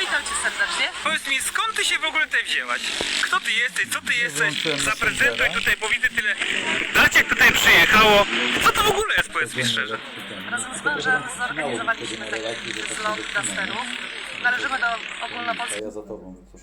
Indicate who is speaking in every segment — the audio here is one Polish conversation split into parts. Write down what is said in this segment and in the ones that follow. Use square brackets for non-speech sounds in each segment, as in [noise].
Speaker 1: Witam cię serdecznie.
Speaker 2: Powiedz mi, skąd ty się w ogóle tutaj wzięłaś? Kto ty jesteś? Co ty jesteś?
Speaker 3: Włączyłem
Speaker 2: Zaprezentuj
Speaker 3: Messengera.
Speaker 2: tutaj, bo widzę tyle dacie jak tutaj przyjechało. Co to w ogóle jest, powiedz mi szczerze?
Speaker 1: Razem z mężem zorganizowaliśmy taki zlot dusterów. Należymy do ogólnopolskiego
Speaker 3: Ja za tobą, co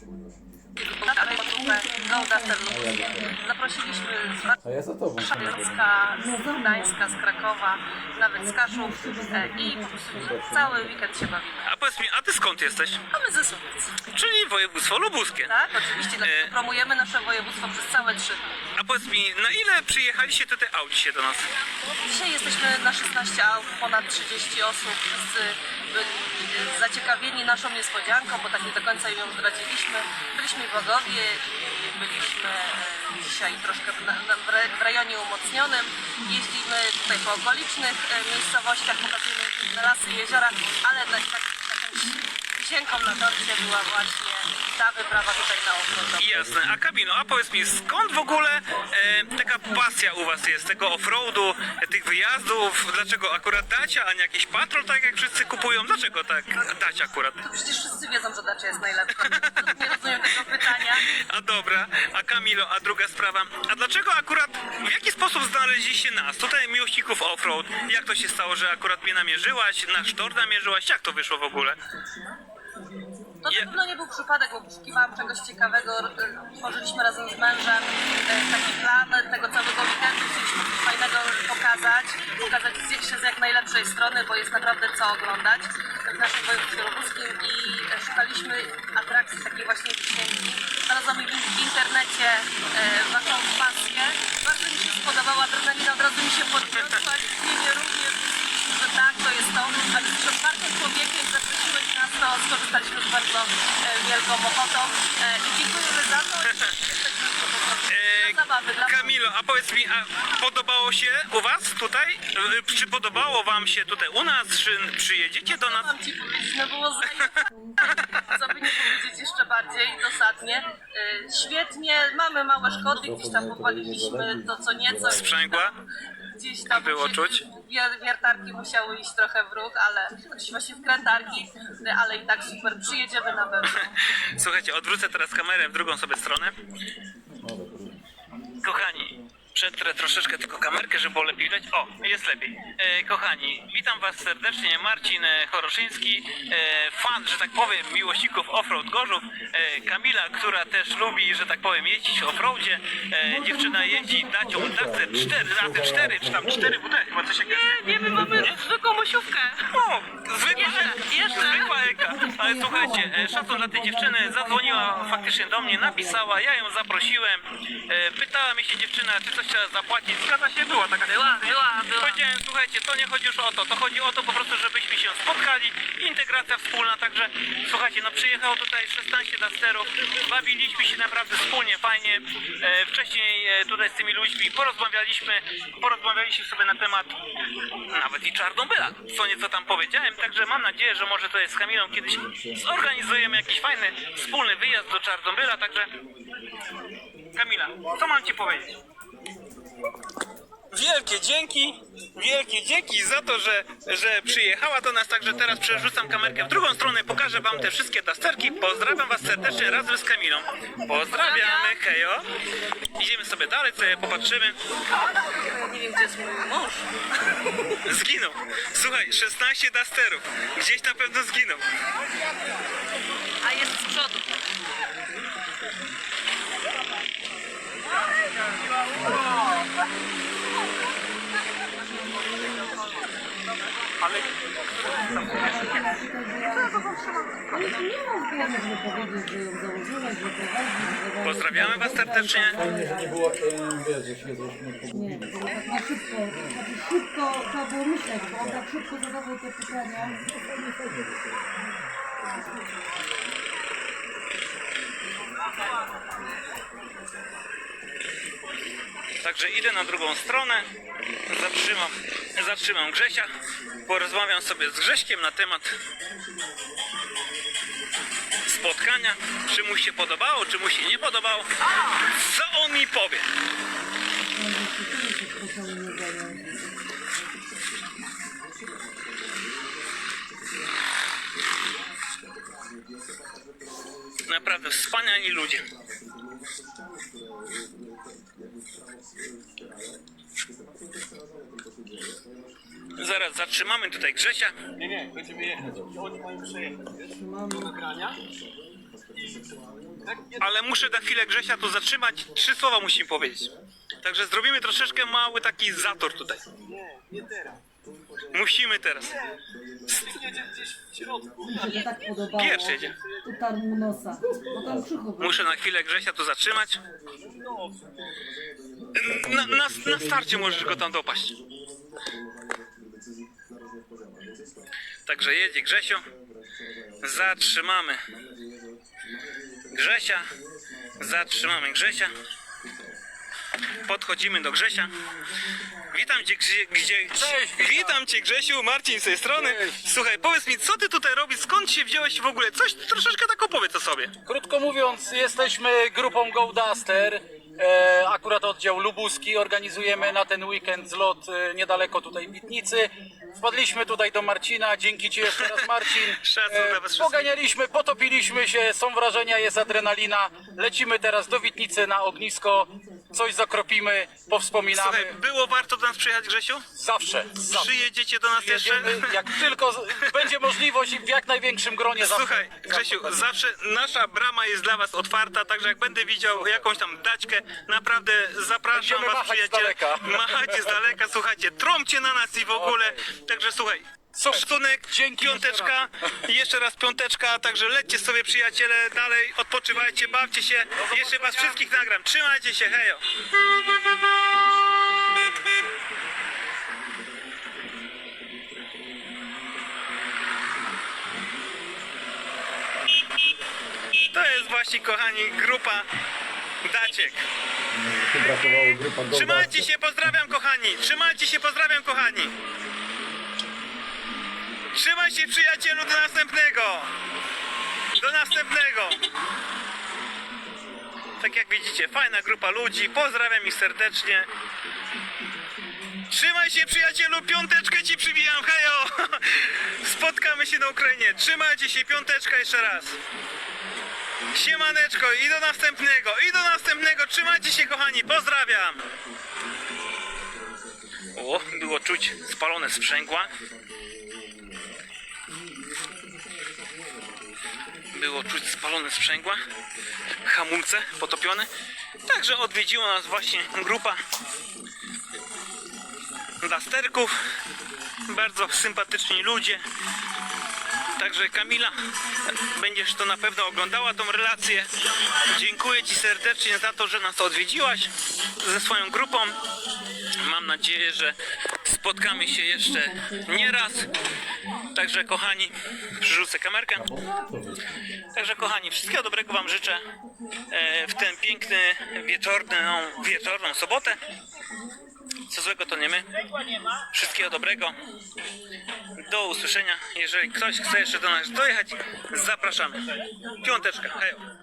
Speaker 3: szybko 80.
Speaker 1: grupę Go Duster Lubuskie. Zaprosiliśmy z
Speaker 3: A ja za tobą.
Speaker 1: Warszawiecka, z Gdańska, z Krakowa, nawet z Kaszub e, i po prostu cały weekend się bawimy.
Speaker 2: A powiedz mi, a ty skąd jesteś?
Speaker 1: A my ze Słubic.
Speaker 2: Czyli województwo lubuskie.
Speaker 1: Tak, oczywiście, dlatego
Speaker 2: E.
Speaker 1: promujemy nasze województwo przez całe trzy dni.
Speaker 2: A powiedz mi, na ile przyjechaliście tutaj aut dzisiaj do nas?
Speaker 1: Dzisiaj jesteśmy na 16 aut, ponad 30 osób. Byli e, zaciekawieni naszą niespodzianką, bo tak nie do końca ją zdradziliśmy. Byliśmy w Łogowie i byliśmy e, dzisiaj troszkę w, rejonie umocnionym. Jeździmy tutaj po okolicznych e, miejscowościach, pokazujemy lasy, jeziora, ale tak, tak, taką wisienką na torcie była właśnie ta wyprawa tutaj na offroad.
Speaker 2: Jasne. A Kamilo, a powiedz mi, skąd w ogóle e, taka pasja u was jest, tego offroadu, e, tych wyjazdów? Dlaczego akurat Dacia, a nie jakiś patrol, tak jak wszyscy kupują? Dlaczego tak Dacia akurat?
Speaker 1: Przecież wszyscy wiedzą, że Dacia jest najlepsza. [laughs] Nie rozumiem tego pytania.
Speaker 2: A dobra, a Kamilo, a druga sprawa, a dlaczego akurat, w jaki sposób znaleźliście nas, tutaj miłośników offroad? Jak to się stało, że akurat mnie namierzyłaś, nasz tor namierzyłaś? Jak to wyszło w ogóle?
Speaker 1: To pewno nie był przypadek, bo poszukiwałam czegoś ciekawego. Tworzyliśmy razem z mężem e, taki plan tego całego weekendu. Chcieliśmy coś fajnego pokazać, pokazać się z jak najlepszej strony, bo jest naprawdę co oglądać w naszym województwie lubuskim i szukaliśmy atrakcji takiej właśnie wisienki. Znalazłam w internecie e, waszą pasję. Bardzo mi się spodobała adrenalina, od razu mi się podniosła, mnie również stwierdziliśmy, że tak, to jest to, a więc z otwartym człowiekiem skorzystaliśmy z bardzo e, wielką ochotą e, i dziękujemy za to i [laughs] jesteśmy po prostu
Speaker 2: E, Kamilo, a powiedz mi, a podobało się u was tutaj? Czy podobało wam się tutaj u nas? Czy przyjedziecie do
Speaker 1: Co
Speaker 2: nas?
Speaker 1: mam ci powiedzieć, no było zajebiste. [laughs] Co by nie powiedzieć jeszcze bardziej dosadnie. Świetnie, mamy małe szkody, gdzieś tam pochwaliliśmy to co nieco.
Speaker 2: Sprzęgła?
Speaker 1: Gdzieś tam
Speaker 2: Było
Speaker 1: się-
Speaker 2: czuć?
Speaker 1: Wier, wiertarki musiały iść trochę w ruch, ale właśnie wkrętarki, ale i tak super, przyjedziemy na pewno. [laughs]
Speaker 2: Słuchajcie, odwrócę teraz kamerę w drugą sobie stronę. Kochani, przetrę troszeczkę tylko kamerkę, żeby było lepiej widać. O, jest lepiej. E, kochani, witam was serdecznie. Marcin e, Choroszyński, e, fan, że tak powiem, miłośników offroad Gorzów. E, Kamila, która też lubi, że tak powiem, jeździć w offroadzie. E, dziewczyna jeździ dacią Duster 4 razy 4 czy tam 4 WD, chyba coś takiego.
Speaker 1: Nie, my mamy zwykłą musiówkę.
Speaker 2: O, zwykła,
Speaker 1: Jeszcze, jeszcze.
Speaker 2: zwykła Eka. Ale słuchajcie, e, szacun dla tej dziewczyny, zadzwoniła faktycznie do mnie, napisała, ja ją zaprosiłem. E, Pytała mnie się dziewczyna, czy coś trzeba zapłacić. Zgadza się, była taka
Speaker 1: Była, była, była.
Speaker 2: Powiedziałem, słuchajcie, to nie chodzi już o to, to chodzi o to po prostu, żebyśmy się spotkali, integracja wspólna, także słuchajcie, no przyjechało tutaj 16 dasterów, bawiliśmy się naprawdę wspólnie, fajnie. E, wcześniej e, tutaj z tymi ludźmi porozmawialiśmy, porozmawialiśmy sobie na temat nawet i Czarnobyla, co nieco tam powiedziałem, także mam nadzieję, że może tutaj z Kamilą kiedyś zorganizujemy jakiś fajny wspólny wyjazd do Czarnobyla, także Kamila, co mam Ci powiedzieć? Wielkie dzięki, wielkie dzięki za to, że, że przyjechała do nas, także teraz przerzucam kamerkę w drugą stronę, pokażę Wam te wszystkie dasterki. Pozdrawiam Was serdecznie razem z Kamilą. Pozdrawiamy, hejo. Idziemy sobie dalej, sobie popatrzymy.
Speaker 1: Nie wiem, gdzie jest mój mąż.
Speaker 2: Zginął. Słuchaj, 16 dasterów. Gdzieś na pewno zginął.
Speaker 1: A jest z przodu.
Speaker 2: Ale
Speaker 4: Nie mam żeby powiedzieć, że ją założyłeś, że prowadzisz,
Speaker 2: pozdrawiamy Was serdecznie.
Speaker 3: Fajnie, że nie było, e, wiesz, że się żeśmy
Speaker 4: Nie,
Speaker 3: pogubili.
Speaker 4: to było tak na szybko, znaczy szybko trzeba było myśleć, bo on tak szybko zadawał te pytania.
Speaker 2: Także idę na drugą stronę, zatrzymam, zatrzymam Grzesia, porozmawiam sobie z Grześkiem na temat spotkania, czy mu się podobało, czy mu się nie podobało, co on mi powie. Naprawdę wspaniali ludzie. Zaraz zatrzymamy tutaj Grzesia.
Speaker 5: Nie, nie, będziemy jechać. I oni mają przejechać, wiesz? Do nagrania. Tak,
Speaker 2: ale muszę na chwilę Grzesia tu zatrzymać. Trzy słowa musimy powiedzieć. Także zrobimy troszeczkę mały taki zator tutaj.
Speaker 5: nie, nie teraz.
Speaker 2: Musimy teraz.
Speaker 5: Jedzie gdzieś w środku.
Speaker 4: Mi się tak podobało.
Speaker 2: Pierwszy jedzie.
Speaker 4: Utarł mu nosa. Bo tam był.
Speaker 2: Muszę na chwilę Grzesia tu zatrzymać. Na, na, na starcie możesz go tam dopaść. Także jedzie Grzesio. Zatrzymamy Grzesia. Zatrzymamy Grzesia. Podchodzimy do Grzesia. Witam cię, gdzie, gdzie, witam cię Grzesiu, Marcin z tej strony. Słuchaj, powiedz mi, co ty tutaj robisz? Skąd się wziąłeś w ogóle? Coś troszeczkę tak opowiedz o sobie.
Speaker 6: Krótko mówiąc, jesteśmy grupą Go Duster. E, akurat oddział lubuski. Organizujemy na ten weekend zlot e, niedaleko tutaj Witnicy. Wpadliśmy tutaj do Marcina. Dzięki Ci jeszcze raz, Marcin. [laughs]
Speaker 2: Szacun dla was wszystkich.
Speaker 6: poganialiśmy, potopiliśmy się, są wrażenia, jest adrenalina. Lecimy teraz do Witnicy na ognisko. Coś zakropimy, powspominamy.
Speaker 2: Słuchaj, było warto do nas przyjechać, Grzesiu?
Speaker 6: Zawsze, zawsze.
Speaker 2: Przyjedziecie do nas jeszcze?
Speaker 6: Jedziemy, jak tylko z- będzie możliwość i w jak największym gronie zawsze.
Speaker 2: Słuchaj, Grzesiu, zawsze nasza brama jest dla was otwarta, także jak będę widział jakąś tam daćkę, naprawdę zapraszam
Speaker 6: Będziemy
Speaker 2: was,
Speaker 6: machać z
Speaker 2: przyjaciele.
Speaker 6: daleka.
Speaker 2: Machacie z daleka, słuchajcie, trąbcie na nas i w ogóle. Także słuchaj, Szacunek,
Speaker 6: Dzięki
Speaker 2: piąteczka, jeszcze raz piąteczka, także lećcie sobie przyjaciele dalej, odpoczywajcie, bawcie się. Jeszcze was wszystkich nagram. Trzymajcie się, hejo. To jest właśnie, kochani, grupa Daciek.
Speaker 3: Tu brakowało grupa Golda.
Speaker 2: Trzymajcie się, pozdrawiam kochani! Trzymajcie się, pozdrawiam kochani! Trzymaj się przyjacielu do następnego! Do następnego! Tak jak widzicie, fajna grupa ludzi, pozdrawiam ich serdecznie. Trzymaj się przyjacielu, piąteczkę ci przybijam, hejo! Spotkamy się na Ukrainie, trzymajcie się, piąteczka jeszcze raz. Siemaneczko i do następnego, i do następnego, trzymajcie się kochani, pozdrawiam! O, było czuć spalone sprzęgła. Było czuć spalone sprzęgła. Hamulce potopione. Także odwiedziła nas właśnie grupa lasterków. Bardzo sympatyczni ludzie. Także Kamila, będziesz to na pewno oglądała tą relację. Dziękuję Ci serdecznie za to, że nas odwiedziłaś ze swoją grupą. Mam nadzieję, że spotkamy się jeszcze nie raz. Także kochani, przerzucę kamerkę. Także kochani, wszystkiego dobrego Wam życzę e, w ten piękny wieczorną, wieczorną sobotę. Co złego to nie my. Wszystkiego dobrego. Do usłyszenia. Jeżeli ktoś chce jeszcze do nas dojechać, zapraszamy. Piąteczka. Hejo.